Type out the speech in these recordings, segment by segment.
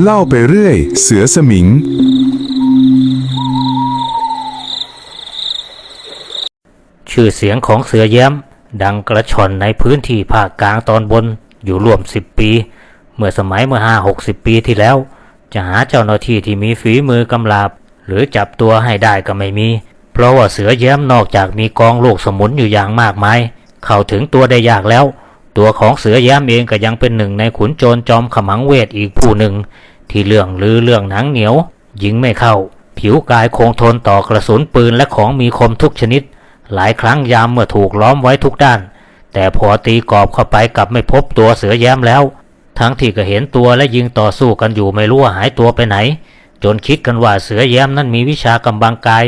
เล่าไปเรื่อย เสือสมิง ชื่อเสียงของเสือแย้ม ดังกระชอนในพื้นที่ภาคกลางตอนบนอยู่ร่วมสิบปี เมื่อสมัยเมื่อห้าหกสิบปีที่แล้ว จะหาเจ้าหน้าที่ที่มีฝีมือกำลาบ หรือจับตัวให้ได้ก็ไม่มี เพราะว่าเสือแย้มนอกจากมีกองโลกสมุนอยู่อย่างมากมาย เข้าถึงตัวได้ยากแล้ว ตัวของเสือแย้มเองก็ยังเป็นหนึ่งในขุนโจรจอมขมังเวทอีกผู้หนึ่ง ที่เรื่องลือเรื่องหนังเหนียวยิงไม่เข้า ผิวกายคงทนต่อกระสุนปืนและของมีคมทุกชนิด หลายครั้งยามเมื่อถูกล้อมไว้ทุกด้าน แต่พอตีกรอบเข้าไปกลับไม่พบตัวเสือแย้มแล้ว ทั้งที่ก็เห็นตัวและยิงต่อสู้กันอยู่ไม่รู้ว่าหายตัวไปไหน จนคิดกันว่าเสือแย้มนั้นมีวิชากำบังกาย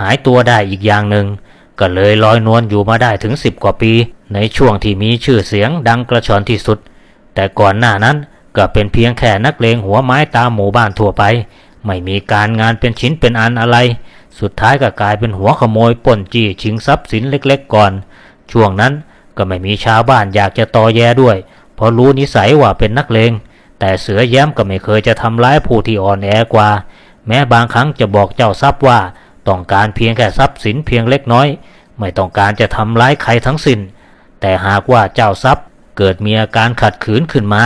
หายตัวได้อีกอย่างหนึ่ง ก็เลยลอยนวลอยู่มาได้ถึงสิบกว่าปี ในช่วงที่มีชื่อเสียงดังกระชอนที่สุด แต่ก่อนหน้านั้นก็เป็นเพียงแค่นักเลงหัวไม้ตามหมู่บ้านทั่วไป ไม่มีการงานเป็นชิ้นเป็นอันอะไร สุดท้ายก็กลายเป็นหัวขโมยปล้นจี้ชิงทรัพย์สินเล็กๆก่อน ช่วงนั้นก็ไม่มีชาวบ้านอยากจะตอแยด้วย เพราะรู้นิสัยว่าเป็นนักเลง แต่เสือแย้มก็ไม่เคยจะทำร้ายผู้ที่อ่อนแอกว่า แม้บางครั้งจะบอกเจ้าทรัพย์ว่า ต้องการเพียงแค่ทรัพย์สินเพียงเล็กน้อย ไม่ต้องการจะทำร้ายใครทั้งสิ้น แต่หากว่าเจ้าทรัพย์เกิดมีอาการขัดขืนขึ้นมา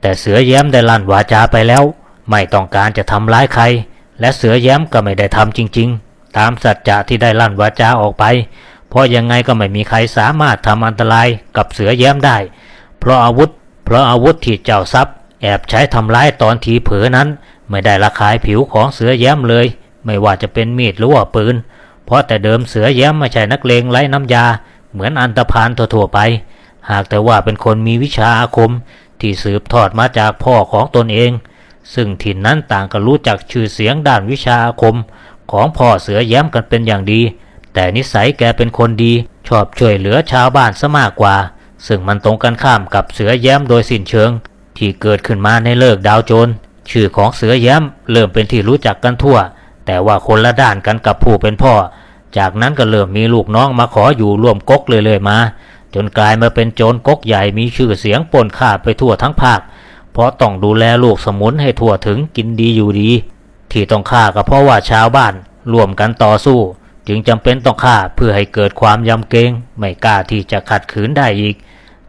แต่เสือแย้มได้ลั่นวาจาไปแล้ว ไม่ต้องการจะทำร้ายใคร และเสือแย้มก็ไม่ได้ทำจริง ๆ ตามสัจจะที่ได้ลั่นวาจาออกไป เพราะยังไงก็ไม่มีใครสามารถทำอันตรายกับเสือแย้มได้ เพราะอาวุธ เพราะอาวุธที่เจ้าทรัพย์ แอบใช้ทำร้ายตอนทีเผลอนั้น ไม่ได้ระคายผิวของเสือแย้มเลย ไม่ว่าจะเป็นมีดหรือว่าปืน เพราะแต่เดิมเสือแย้มไม่ใช่นักเลงไร้น้ำยา เหมือนอันตพานทั่วๆไป หากแต่ว่าเป็นคนมีวิชาอาคม ที่สืบทอดมาจากพ่อของตนเอง ซึ่งถิ่นนั้นต่างก็รู้จักชื่อเสียงด้านวิชาอาคม ของพ่อเสือแย้มกันเป็นอย่างดี แต่นิสัยแกเป็นคนดี ชอบช่วยเหลือชาวบ้านซะมากกว่า ซึ่งมันตรงกันข้ามกับเสือแย้มโดยสิ้นเชิง ที่เกิดขึ้นมาในเลิกดาวโจรชื่อของเสือแย้มเริ่มเป็นที่รู้จักกันทั่ว แต่ว่าคนละด้านกันกับผู้เป็นพ่อ จากนั้นก็เริ่มมีลูกน้องมาขออยู่ร่วมก๊กเลยๆมา จนกลายมาเป็นโจรก๊กใหญ่มีชื่อเสียงปนข่าไปทั่วทั้งภาค เพราะต้องดูแลลูกสมุนให้ทั่วถึงกินดีอยู่ดี ที่ต้องฆ่าก็เพราะว่าชาวบ้านร่วมกันต่อสู้ จึงจำเป็นต้องฆ่าเพื่อให้เกิดความยำเกรงไม่กล้าที่จะขัดขืนได้อีก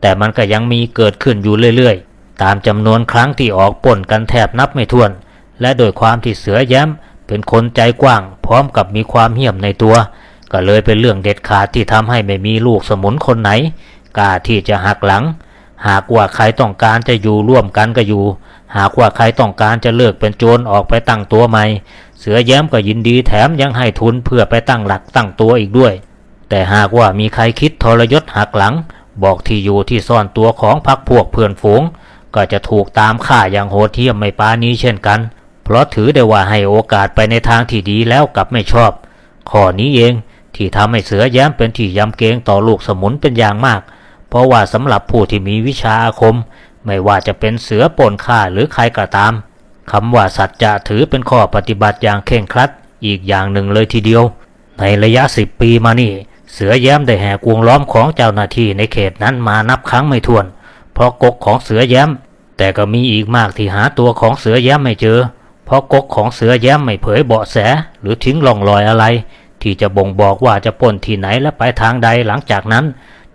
แต่มันก็ยังมีเกิดขึ้นอยู่เรื่อยๆ ตามจำนวนครั้งที่ออกป่นกันแทบนับไม่ถ้วน และโดยความที่เสือแย้ม เป็นคนใจกว้าง พร้อมกับมีความเหี้ยมในตัว ก็เลยเป็นเรื่องเด็ดขาดที่ทำให้ไม่มีลูกสมุนคนไหนกล้าที่จะหักหลัง หากว่าใครต้องการจะอยู่ร่วมกันก็อยู่ หากว่าใครต้องการจะเลิกเป็นโจรออกไปตั้งตัวใหม่ เสือแย้มก็ยินดีแถมยังให้ทุนเพื่อไปตั้งหลักตั้งตัวอีกด้วย แต่หากว่ามีใครคิดทรยศหักหลัง บอกที่อยู่ที่ซ่อนตัวของพักพวกเพื่อนฝูง ก็จะถูกตามฆ่าอย่างโหดเหี้ยมไม่ปานี้เช่นกัน เพราะถือได้ว่าให้โอกาสไปในทางที่ดีแล้วกลับไม่ชอบ ข้อนี้เองที่ทำให้เสือแย้มเป็นที่ยำเกรงต่อลูกสมุนเป็นอย่างมาก เพราะว่าสำหรับผู้ที่มีวิชาอาคม ไม่ว่าจะเป็นเสือป่นฆ่าหรือใครก็ตามคำว่าสัจจะถือเป็นข้อปฏิบัติอย่างเคร่งครัด อีกอย่างหนึ่งเลยทีเดียว ในระยะสิบปีมานี่ เสือแย้มได้แห่กวงล้อมของเจ้าหน้าที่ในเขตนั้นมานับครั้งไม่ถ้วน เพราะกกของเสือแย้ม แต่ก็มีอีกมากที่หาตัวของเสือแย้มไม่เจอ เพราะกกของเสือแย้มไม่เผยเบาะแส หรือทิ้งร่องรอยอะไร ที่จะบ่งบอกว่าจะปล้นที่ไหนและไปทางใดหลังจากนั้น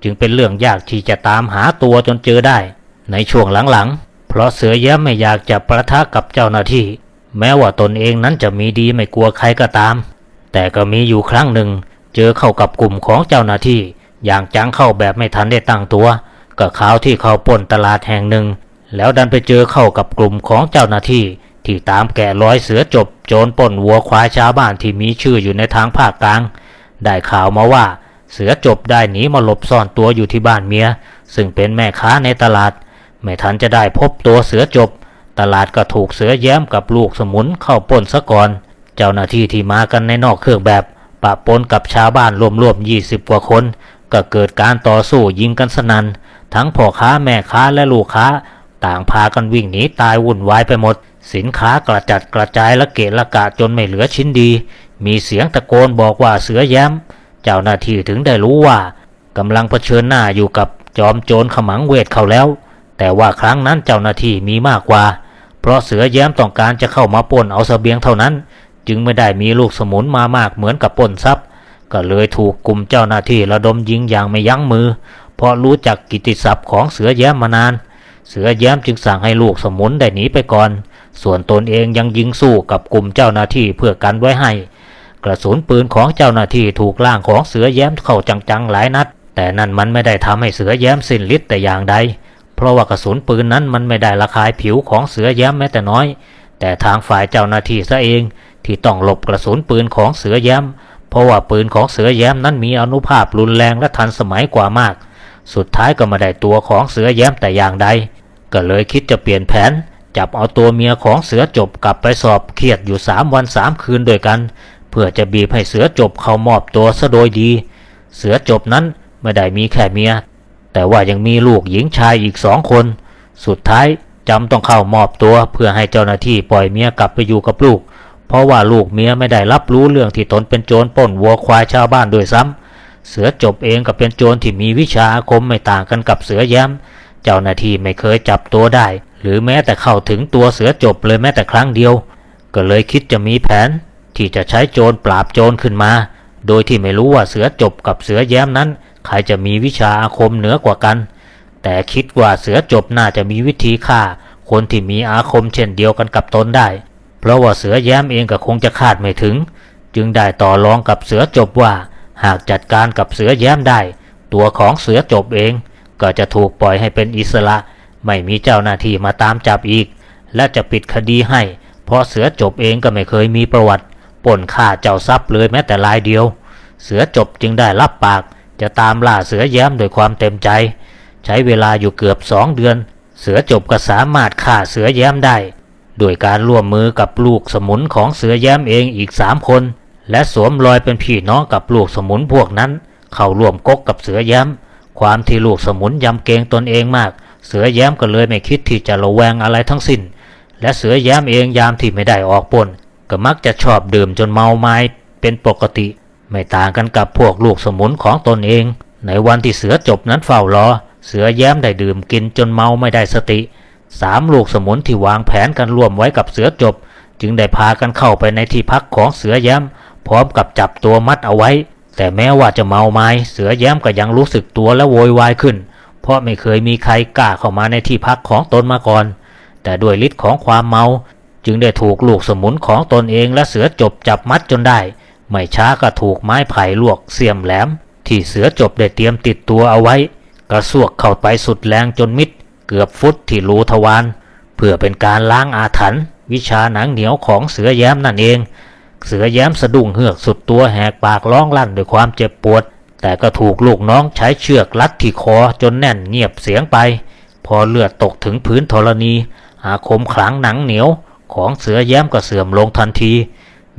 จึงเป็นเรื่องยากที่จะตามหาตัวจนเจอได้ ในช่วงหลังๆ เพราะเสือแย้มไม่อยากจะประทะกับเจ้าหน้าที่ แม้ว่าตนเองนั้นจะมีดีไม่กลัวใครก็ตาม แต่ก็มีอยู่ครั้งหนึ่ง เจอเข้ากับกลุ่มของเจ้าหน้าที่ อย่างจังเข้าแบบไม่ทันได้ตั้งตัวก็ข่าวที่เขาปล้นตลาดแห่งหนึ่ง แล้วดันไปเจอเข้ากับกลุ่มของเจ้าหน้าที่ ที่ตามแกะร้อยเสือจบ โจรปล้นวัวควายชาวบ้านที่มีชื่ออยู่ในทางภาคกลาง ได้ข่าวมาว่าเสือจบได้หนีมาหลบซ่อนตัวอยู่ที่บ้านเมีย ซึ่งเป็นแม่ค้าในตลาด ไม่ทันจะได้พบตัวเสือจบ ตลาดก็ถูกเสือแย้มกับลูกสมุนเข้าปล้นซะก่อน เจ้าหน้าที่ที่มากันในนอกเครื่องแบบปะปนกับชาวบ้านรวมๆ20กว่าคน ก็เกิดการต่อสู้ยิงกันสนันทั้งพ่อค้าแม่ค้าและลูกค้า ต่างพากันวิ่งหนีตายวุ่นวายไปหมด สินค้ากระจัดกระจายละเกะละกะจนไม่เหลือชิ้นดี มีเสียงตะโกนบอกว่าเสือแย้ม เจ้าหน้าที่ถึงได้รู้ว่ากำลังเผชิญหน้าอยู่กับจอมโจรขมังเวทเขาแล้ว แต่ว่าครั้งนั้นเจ้าหน้าที่มีมากกว่า เพราะเสือแย้มต้องการจะเข้ามาป้นเอาเสบียงเท่านั้น จึงไม่ได้มีลูกสมุนมามากเหมือนกับป้นทรัพย์ ก็เลยถูกกลุ่มเจ้าหน้าที่ระดมยิงอย่างไม่ยั้งมือ เพราะรู้จักกิตติศัพท์ของเสือแย้มมานาน เสือแย้มจึงสั่งให้ลูกสมุนได้หนีไปก่อน ส่วนตนเองยังยิงสู้กับกลุ่มเจ้าหน้าที่เพื่อกันไว้ให้ กระสุนปืนของเจ้าหน้าที่ถูกล่างของเสือแย้มเข้าจังๆหลายนัด แต่นั่นมันไม่ได้ทำให้เสือแย้มสิ้นฤทธิ์แต่อย่างใด เพราะว่ากระสุนปืนนั้นมันไม่ได้ระคายผิวของเสือแย้มแม้แต่น้อย แต่ทางฝ่ายเจ้าหน้าที่ซะเองที่ต้องหลบกระสุนปืนของเสือแย้ม เพราะว่าปืนของเสือแย้มนั้นมีอนุภาพรุนแรงและทันสมัยกว่ามาก สุดท้ายก็ไม่ได้ตัวของเสือแย้มแต่อย่างใด ก็เลยคิดจะเปลี่ยนแผน จับเอาตัวเมียของเสือจบกลับไปสอบเครียดอยู่สามวันสามคืนด้วยกัน เพื่อจะบีบให้เสือจบเข้ามอบตัวซะโดยดี เสือจบนั้นไม่ได้มีแค่เมีย แต่ว่ายังมีลูกหญิงชายอีกสองคน สุดท้ายจำต้องเข้ามอบตัวเพื่อให้เจ้าหน้าที่ปล่อยเมียกลับไปอยู่กับลูก เพราะว่าลูกเมียไม่ได้รับรู้เรื่องที่ตนเป็นโจรปล้นวัวควายชาวบ้านโดยซ้ำเสือจบเองก็เป็นโจรที่มีวิชาอาคมไม่ต่างกันกับเสือแย้ม เจ้าหน้าที่ไม่เคยจับตัวได้ หรือแม้แต่เข้าถึงตัวเสือจบเลยแม้แต่ครั้งเดียว ก็เลยคิดจะมีแผน ที่จะใช้โจรปราบโจรขึ้นมา โดยที่ไม่รู้ว่าเสือจบกับเสือแย้มนั้น ใครจะมีวิชาอาคมเหนือกว่ากัน แต่คิดว่าเสือจบน่าจะมีวิธีฆ่า คนที่มีอาคมเช่นเดียวกันกับตนได้ เพราะว่าเสือแย้มเองก็คงจะคาดไม่ถึง จึงได้ต่อรองกับเสือจบว่า หากจัดการกับเสือแย้มได้ ตัวของเสือจบเอง ก็จะถูกปล่อยให้เป็นอิสระ ไม่มีเจ้าหน้าที่มาตามจับอีก และจะปิดคดีให้ เพราะเสือจบเองก็ไม่เคยมีประวัติปล้นฆ่าเจ้าทรัพย์เลยแม้แต่รายเดียว เสือจบจึงได้รับปาก จะตามล่าเสือแย้มโดวยความเต็มใจ ใช้เวลาอยู่เกือบสองเดือน เสือจบก็สามารถฆ่าเสือแย้มได้ โดยการร่วมมือกับลูกสมุนของเสือแย้มเองอีกสามคน และสวมรอยเป็นพี่น้องกับลูกสมุนพวกนั้น เข้าร่วมกกกับเสือแย้ม ความที่ลูกสมุนยำเกรงตนเองมาก เสือแย้มก็เลยไม่คิดที่จะระแวงอะไรทั้งสิ้น และเสือแย้มเองยามที่ไม่ได้ออกปนก็มักจะชอบดื่มจนเมาไม้เป็นปกติ ไม่ต่างกันกับพวกลูกสมุนของตนเอง ในวันที่เสือจบนั้นเฝ้ารอ เสือแย้มได้ดื่มกินจนเมาไม่ได้สติสามลูกสมุนที่วางแผนกันร่วมไว้กับเสือจบ จึงได้พากันเข้าไปในที่พักของเสือแย้ม พร้อมกับจับตัวมัดเอาไว้ แต่แม้ว่าจะเมาไม้เสือแย้มก็ยังรู้สึกตัวและโวยวายขึ้น ราะไม่เคยมีใครกล้าเข้ามาในที่พักของตนมาก่อน แต่ด้วยฤทธิ์ของความเมา จึงได้ถูกลูกสมุนของตนเองและเสือจบจับมัดจนได้ ไม่ช้าก็ถูกไม้ไผ่ลวกเสียมแหลม ที่เสือจบได้เตรียมติดตัวเอาไว้ กระซวกเข้าไปสุดแรงจนมิด เกือบฟุตที่รูทวารเพื่อเป็นการล้างอาถรรพ์วิชาหนังเหนียวของเสือแย้มนั่นเอง เสือแย้มสะดุ้งเฮือกสุดตัวแหกปากร้องลั่นด้วยความเจ็บปวด แต่ก็ถูกลูกน้องใช้เชือกรัดที่คอจนแน่นเงียบเสียงไป พอเลือดตกถึงพื้นธรณี อาคมขลังหนังเหนียว ของเสือแย้มก็เสื่อมลงทันที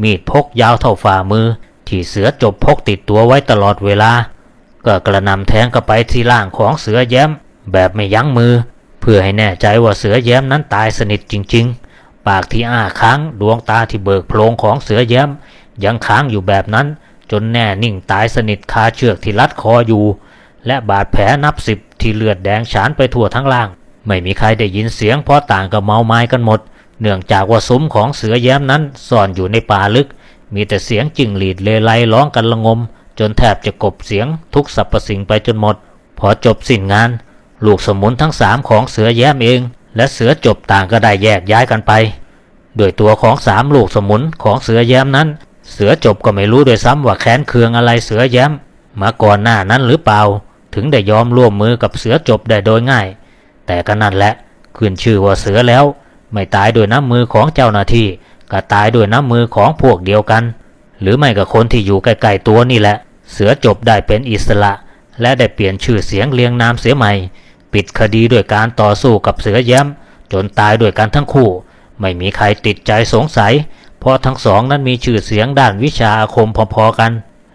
มีดพกยาวเท่าฝ่ามือ ที่เสือจบพกติดตัวไว้ตลอดเวลา ก็กระนำแทงเข้าไปที่ล่างของเสือแย้ม แบบไม่ยั้งมือ เพื่อให้แน่ใจว่าเสือแย้มนั้นตายสนิทจริง ๆ ปากที่อ้าค้างดวงตาที่เบิกโพลงของเสือแย้ม ยังค้างอยู่แบบนั้น จนแน่นิ่งตายสนิทคาเชือกที่รัดคออยู่ และบาดแผลนับสิบที่เลือดแดงฉานไปทั่วทั้งล่าง ไม่มีใครได้ยินเสียงเพราะต่างกับเมาไม้กันหมด เนื่องจากว่าซุ้มของเสือแย้มนั้นซ่อนอยู่ในป่าลึก มีแต่เสียงจิ้งหรีดเลไลร้องกันละงม จนแทบจะกบเสียงทุกสรรพสิ่งไปจนหมด พอจบสิ้นงาน ลูกสมุนทั้งสามของเสือแย้มเอง และเสือจบต่างก็ได้แยกย้ายกันไป โดยตัวของสามลูกสมุนของเสือแย้มนั้น เสือจบก็ไม่รู้โดวยซ้ำว่าแค้นเคืองอะไรเสือแย้ม มาก่อนหน้านั้นหรือเปล่า ถึงได้ยอมร่วมมือกับเสือจบได้โดยง่าย แต่ก็นั่นแหละขึ้นชื่อว่าเสือแล้ว ไม่ตายโดวยน้ำมือของเจ้าหน้าที่ ก็ตายโดวยน้ำมือของพวกเดียวกัน หรือไม่ก็คนที่อยู่ใกล้ๆตัวนี่แหละ เสือจบได้เป็นอิสระ และได้เปลี่ยนชื่อเสียงเรียงนามเสียใหม่ ปิดคดีด้วยการต่อสู้กับเสือแย้ม จนตายด้วยกันทั้งคู่ ไม่มีใครติดใจสงสัย เพราะทั้งสองนั้นมีชื่อเสียงด้านวิชาอาคมพอๆกัน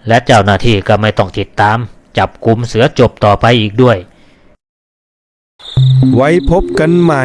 และเจ้าหน้าที่ก็ไม่ต้องติดตาม จับกลุ่มเสือจบต่อไปอีกด้วย ไว้พบกันใหม่